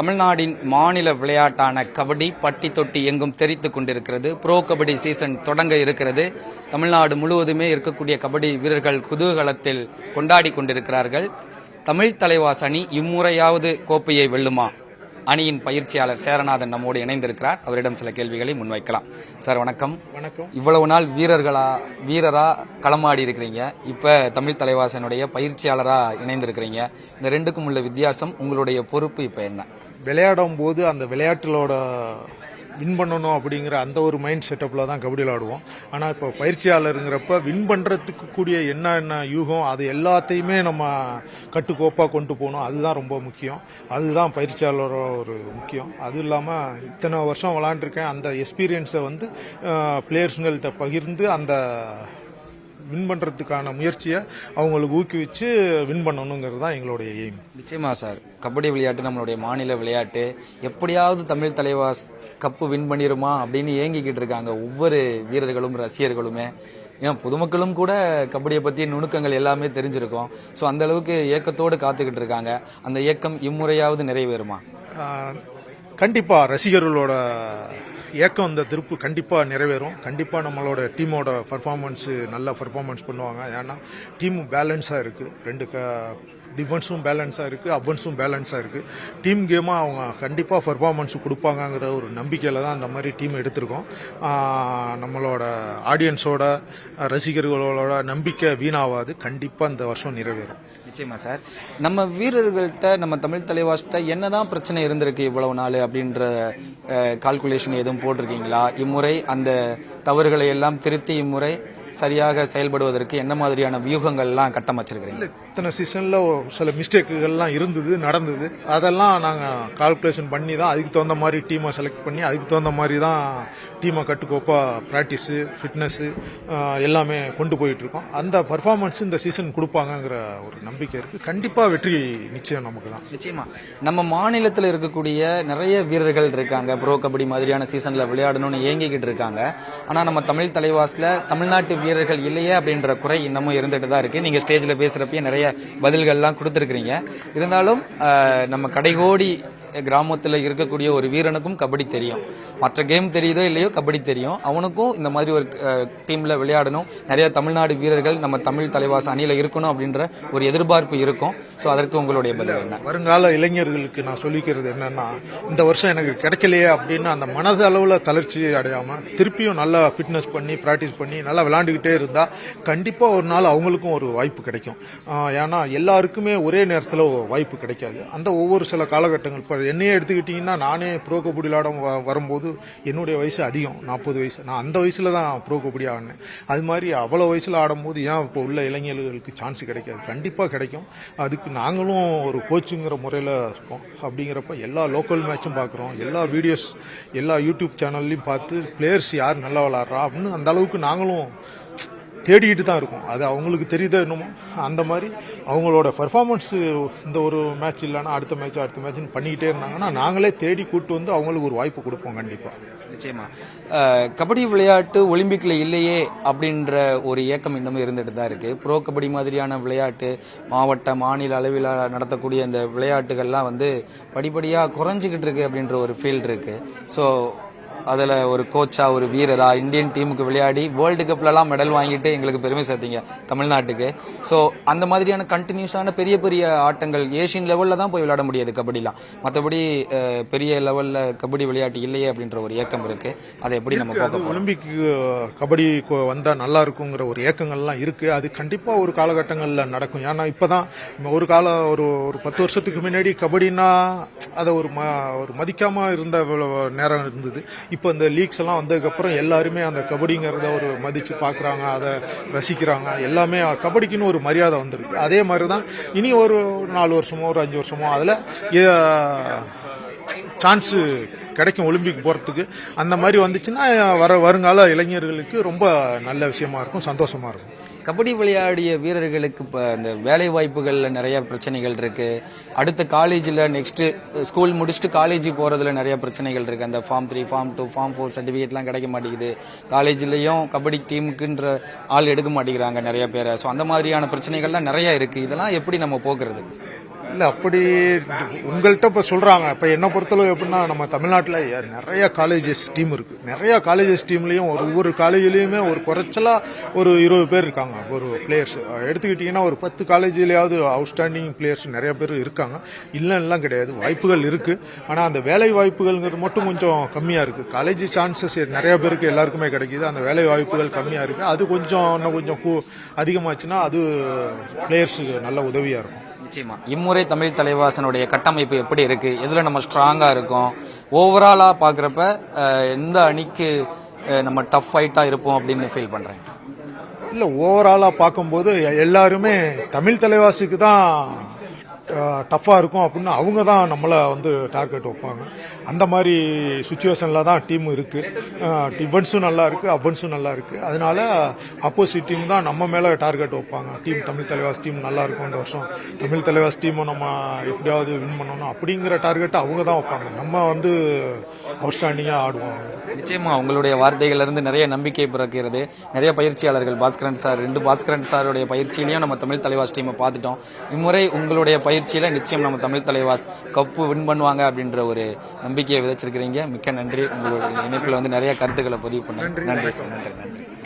தமிழ்நாடின் மாநில விளையாட்டான கபடி பட்டி தொட்டி எங்கும் தெரித்துக் கொண்டிருக்கிறது. ப்ரோ கபடி சீசன் தொடங்க இருக்கிறது. தமிழ்நாடு முழுவதுமே இருக்கக்கூடிய கபடி வீரர்கள் குதூகலத்தில் கொண்டாடி கொண்டிருக்கிறார்கள். தமிழ் தலைவாஸ் அணி இம்முறையாவது கோப்பையை வெல்லுமா? அணியின் பயிற்சியாளர் சேரநாதன் நம்மோடு இணைந்திருக்கிறார். அவரிடம் சில கேள்விகளை முன்வைக்கலாம். சார் வணக்கம். வணக்கம். இவ்வளவு நாள் வீரர்களா வீரரா களமாடி இருக்கிறீங்க. இப்ப தமிழ் தலைவாசனுடைய பயிற்சியாளரா இணைந்திருக்கிறீங்க. இந்த ரெண்டுக்கும் உள்ள வித்தியாசம் உங்களுடைய பொறுப்பு இப்ப என்ன? விளையாடும் போது அந்த விளையாட்டுலோட வின் பண்ணணும் அப்படிங்கிற அந்த ஒரு மைண்ட் செட்டப்பில் தான் கபடி விளாடுவோம் ஆனால் இப்போ பயிற்சியாளருங்கிறப்ப வின் பண்ணுறதுக்கு கூடிய என்ன என்ன யூகம் அது எல்லாத்தையுமே நம்ம கட்டுக்கோப்பாக கொண்டு போகணும். அதுதான் ரொம்ப முக்கியம். அதுதான் பயிற்சியாளரோட ஒரு முக்கியம். அதுவும் இல்லாமல் இத்தனை வருஷம் விளாண்டுருக்கேன் அந்த எக்ஸ்பீரியன்ஸை வந்து பிளேயர்ஸுங்கள்கிட்ட பகிர்ந்து அந்த வின் பண்ணுறதுக்கான முயற்சியை அவங்களுக்கு ஊக்குவிச்சு வின் பண்ணணுங்கிறது தான் எங்களுடைய எய்ம் நிச்சயமா சார். கபடி விளையாட்டு நம்மளுடைய மாநில விளையாட்டு. எப்படியாவது தமிழ் தலைவாஸ் கப்பு வின் பண்ணிருமா அப்படின்னு ஏங்கிக்கிட்டு இருக்காங்க ஒவ்வொரு வீரர்களும் ரசிகர்களுமே. ஏன் பொதுமக்களும் கூட கபடியை பற்றிய நுணுக்கங்கள் எல்லாமே தெரிஞ்சிருக்கும். ஸோ அந்த அளவுக்கு ஏக்கத்தோடு காத்துக்கிட்டு இருக்காங்க. அந்த ஏக்கம் இம்முறையாவது நிறைவேறுமா? ஆஹ் கண்டிப்பா ரசிகர்களோட ஏக்கம் இந்த திருப்பு கண்டிப்பாக நிறைவேறும். கண்டிப்பாக நம்மளோட டீமோட பர்ஃபார்மன்ஸு நல்ல பர்ஃபார்மன்ஸ் பண்ணுவாங்க. ஏன்னா டீம் பேலன்ஸாக இருக்குது ரெண்டு க டிஃபென்ஸும் பேலன்ஸாக இருக்குது அஃபென்ஸும் பேலன்ஸாக இருக்குது டீம் கேமாக அவங்க கண்டிப்பாக பர்ஃபார்மன்ஸ் கொடுப்பாங்கங்கிற ஒரு நம்பிக்கையில் தான் அந்த மாதிரி டீம் எடுத்திருக்கோம். நம்மளோட ஆடியன்ஸோட ரசிகர்களோட நம்பிக்கை வீணாகாது கண்டிப்பாக இந்த வருஷம் நிறைவேறும். நிச்சயமா சார். நம்ம வீரர்கள்ட்ட நம்ம தமிழ் தலைவாஸ்கிட்ட என்னதான் பிரச்சனை இருந்திருக்கு இவ்வளவு நாள் அப்படின்ற கால்குலேஷன் எதுவும் போட்டிருக்கீங்களா? இம்முறை அந்த தவறுகளை எல்லாம் திருத்தி இம்முறை சரியாக செயல்படுவதற்கு என்ன மாதிரியான வியூகங்கள்லாம் கட்டமைச்சிருக்கிறீங்க? இத்தனை சீசனில் சில மிஸ்டேக்குகள்லாம் இருந்தது நடந்தது. அதெல்லாம் நாங்கள் கால்குலேஷன் பண்ணி தான் அதுக்கு தகுந்த மாதிரி டீமை செலக்ட் பண்ணி அதுக்கு தகுந்த மாதிரி தான் டீமை கட்டுக்கோப்பாக ப்ராக்டிஸு ஃபிட்னஸ்ஸு எல்லாமே கொண்டு போயிட்டுருக்கோம். அந்த பர்ஃபார்மன்ஸ் இந்த சீசன் கொடுப்பாங்கங்கிற ஒரு நம்பிக்கை இருக்குது கண்டிப்பாக வெற்றி நிச்சயம் நமக்கு தான். நிச்சயமாக நம்ம மாநிலத்தில் இருக்கக்கூடிய நிறைய வீரர்கள் இருக்காங்க. ப்ரோ கபடி மாதிரியான சீசனில் விளையாடணும்னு ஏங்கிக்கிட்டு இருக்காங்க. ஆனால் நம்ம தமிழ் தலைவாசில் தமிழ்நாட்டு வீரர்கள் இல்லையே அப்படின்ற குறை இன்னமும் இருந்துட்டு தான் இருக்குது நீங்கள் ஸ்டேஜில் பேசுகிறப்பயே நிறைய பதில்கள்லாம் கொடுத்துருக்கீங்க இருந்தாலும் நம்ம கடைகோடி கிராமத்துல இருக்கக்கூடிய ஒரு வீரனுக்கும் கபடி தெரியும். மற்ற கேம் தெரியுதோ இல்லையோ கபடி தெரியும். அவனுக்கும் இந்த மாதிரி ஒரு டீம்ல விளையாடணும். நிறைய தமிழ்நாடு வீரர்கள் நம்ம தமிழ் தலைவாஸ் அணியில இருக்கணும் அப்படின்ற ஒரு எதிர்பார்ப்பு இருக்கும். ஸோ அதற்கு உங்களுடைய பதில் என்ன? வருங்கால இளைஞர்களுக்கு நான் சொல்லிக்கிறது என்னன்னா இந்த வருஷம் எனக்கு கிடைக்கலையே அப்படின்னு அந்த மனது அளவில் தளர்ச்சி அடையாமல் திருப்பியும் நல்லா ஃபிட்னஸ் பண்ணி ப்ராக்டிஸ் பண்ணி நல்லா விளாண்டுக்கிட்டே இருந்தால் கண்டிப்பாக ஒரு நாள் அவங்களுக்கும் ஒரு வாய்ப்பு கிடைக்கும். ஏன்னா எல்லாருக்குமே ஒரே நேரத்தில் வாய்ப்பு கிடைக்காது. அந்த ஒவ்வொரு சில காலகட்டங்கள் இப்போ என்னையே எடுத்துக்கிட்டிங்கன்னா நானே ப்ரோ கபடி விளாட வ- என்னுடைய வயசு அதிகம் நாற்பது வயசு. நான் அந்த வயசில் தான் ப்ரோ கபடி ஆடினேன். அது மாதிரி அவ்வளோ வயசில் ஆடும்போது ஏன் இப்போ உள்ள இளைஞர்களுக்கு சான்ஸ் கிடைக்காது? கண்டிப்பாக கிடைக்கும். அதுக்கு நாங்களும் ஒரு கோச்சுங்கிற முறையில் இருக்கோம். அப்படிங்கிறப்ப எல்லா லோக்கல் மேட்சும் பார்க்குறோம் எல்லா வீடியோஸ் எல்லா யூடியூப் சேனல்லையும் பார்த்து பிளேயர்ஸ் யார் நல்லா விளாட்றா? அப்படின்னு அந்த அளவுக்கு நாங்களும் தேடிக்கிட்டு தான் இருக்கும். அது அவங்களுக்கு தெரியுதோ என்னமோ? அந்த மாதிரி அவங்களோட பர்ஃபார்மன்ஸ் இந்த ஒரு மேட்ச் இல்லைன்னா அடுத்த மேட்ச் அடுத்த மேட்ச்னு பண்ணிக்கிட்டே இருந்தாங்கன்னா நாங்களே தேடி கூட்டு வந்து அவங்களுக்கு ஒரு வாய்ப்பு கொடுப்போம் கண்டிப்பாக நிச்சயமா. கபடி விளையாட்டு ஒலிம்பிக்கில் இல்லையே அப்படின்ற ஒரு ஏக்கம் இன்னமும் இருந்துட்டு தான் இருக்குது ப்ரோ கபடி மாதிரியான விளையாட்டு மாவட்ட மாநில அளவில் நடத்தக்கூடிய இந்த விளையாட்டுகள்லாம் வந்து படிப்படியாக குறைஞ்சிக்கிட்டு இருக்கு அப்படின்ற ஒரு ஃபீல்டு இருக்குது ஸோ அதில் ஒரு கோச்சா ஒரு வீரரா இந்தியன் டீமுக்கு விளையாடி வேர்ல்டு கப்லலாம் மெடல் வாங்கிட்டு எங்களுக்கு பெருமை சேர்த்தீங்க தமிழ்நாட்டுக்கு. ஸோ அந்த மாதிரியான கண்டினியூஸான பெரிய பெரிய ஆட்டங்கள் ஏஷியன் லெவலில் தான் போய் விளையாட முடியாது கபடிலாம். மற்றபடி பெரிய லெவலில் கபடி விளையாட்டு இல்லையே அப்படின்ற ஒரு ஏக்கம் இருக்கு. அதை எப்படி நம்ம பார்க்க ஒலிம்பிக் கபடி கொ- வந்தா நல்லா இருக்குங்கிற ஒரு ஏக்கங்கள்லாம் இருக்கு. அது கண்டிப்பா ஒரு காலகட்டங்களில் நடக்கும். ஏன்னா இப்பதான் ஒரு கால ஒரு ஒரு பத்து வருஷத்துக்கு முன்னாடி கபடினா அதை ஒரு ம ஒரு மதிக்காம இருந்த நேரம் இருந்தது. இப்போ இந்த லீக்ஸ் எல்லாம் வந்ததுக்கப்புறம் எல்லாருமே அந்த கபடிங்கிறத ஒரு மதிச்சு பார்க்குறாங்க அதை ரசிக்கிறாங்க. எல்லாமே கபடிக்குன்னு ஒரு மரியாதை வந்திருக்கு. அதே மாதிரி தான் இனி ஒரு நாலு வருஷமோ ஒரு அஞ்சு வருஷமோ அதில் சான்ஸு கிடைக்கும் ஒலிம்பிக் போகிறதுக்கு அந்த மாதிரி வந்துச்சுன்னா வர வருங்கால இளைஞர்களுக்கு ரொம்ப நல்ல விஷயமா இருக்கும் சந்தோஷமா இருக்கும். கபடி விளையாடிய வீரர்களுக்கு இப்போ இந்த வேலை வாய்ப்புகளில் நிறைய பிரச்சனைகள் இருக்கு. அடுத்த காலேஜில் நெக்ஸ்ட்டு ஸ்கூல் முடிச்சுட்டு காலேஜ் போகிறதுல நிறைய பிரச்சனைகள் இருக்கு. அந்த form three form two form four சர்டிஃபிகேட்லாம் கிடைக்க மாட்டேங்குது. காலேஜ்லேயும் கபடி டீமுக்குன்ற ஆள் எடுக்க மாட்டேங்கிறாங்க நிறைய பேரை. ஸோ அந்த மாதிரியான பிரச்சனைகள்லாம் நிறைய இருக்கு. இதெல்லாம் எப்படி நம்ம போக்குறது? இல்லை அப்படி உங்கள்கிட்ட இப்போ சொல்கிறாங்க இப்போ என்ன பொறுத்தளவு எப்படின்னா நம்ம தமிழ்நாட்டில் நிறைய காலேஜஸ் டீம் இருக்குது நிறைய காலேஜஸ் டீம்லேயும் ஒரு ஒவ்வொரு காலேஜ்லேயுமே ஒரு குறைச்சலாக ஒரு இருபது பேர் இருக்காங்க. ஒரு பிளேயர்ஸ் எடுத்துக்கிட்டிங்கன்னா ஒரு பத்து காலேஜ்லேயாவது அவுட்ஸ்டாண்டிங் பிளேயர்ஸ் நிறைய பேர் இருக்காங்க. இல்லைன்னெலாம் கிடையாது. வாய்ப்புகள் இருக்குது ஆனால் அந்த வேலை வாய்ப்புகள்ங்கிறது மட்டும் கொஞ்சம் கம்மியாக இருக்குது காலேஜ் சான்சஸ் நிறைய பேருக்கு எல்லாருக்குமே கிடைக்குது. அந்த வேலை வாய்ப்புகள் கம்மியாக இருக்குது அது கொஞ்சம் இன்னும் கொஞ்சம் கூ- அதிகமாச்சுன்னா அது பிளேயர்ஸுக்கு நல்ல உதவியாக இருக்கும். நிச்சயமா. இம்முறை தமிழ் தலைவாசனுடைய கட்டமைப்பு எப்படி இருக்கு? எதுல நம்ம ஸ்ட்ராங்கா இருக்கோம்? ஓவராலா பாக்குறப்ப எந்த அணிக்கு நம்ம டஃப் ஃபைட்டா இருப்போம் அப்படின்னு ஃபீல் பண்றேன் இல்ல ஓவராலா பார்க்கும்போது எல்லாருமே தமிழ் தலைவாசிக்கு தான் டஃப்பாக இருக்கும் அப்படின்னு அவங்க தான் நம்மளை வந்து டார்கெட் வைப்பாங்க. அந்த மாதிரி சுச்சுவேஷனில் தான் டீம் இருக்குது டிஃபன்ஸும் நல்லா இருக்குது அஃபென்ஸும் நல்லா இருக்குது அதனால ஆப்போசிட் டீம் தான் நம்ம மேலே டார்கெட் வைப்பாங்க. டீம் தமிழ் தலைவாஸ் டீம் நல்லா இருக்கும் இந்த வருஷம். தமிழ் தலைவாஸ் டீமை நம்ம எப்படியாவது வின் பண்ணணும் அப்படிங்கிற டார்கெட்டை அவங்க தான் வைப்பாங்க. நம்ம வந்து அவுட்ஸ்டாண்டிங்காக ஆடுவோம். நிச்சயமா அவங்களுடைய வார்த்தைகளிலிருந்து நிறைய நம்பிக்கை பிறக்கிறது. நிறைய பயிற்சியாளர்கள் பாஸ்கரன் சார் ரெண்டு பாஸ்கரன் சாருடைய பயிற்சியிலையும் நம்ம தமிழ் தலைவாஸ் டீமை பார்த்துட்டோம். இம்முறை உங்களுடைய பயிற்சியில நிச்சயம் நம்ம தமிழ் தலைவாஸ் கப்பு வின் பண்ணுவாங்க அப்படின்ற ஒரு நம்பிக்கையை விதைச்சிருக்கிறீங்க. மிக்க நன்றி. உங்களுடைய இணைப்பில் வந்து நிறைய கருத்துக்களை பதிவு பண்ண நன்றி. சார். நன்றி நன்றி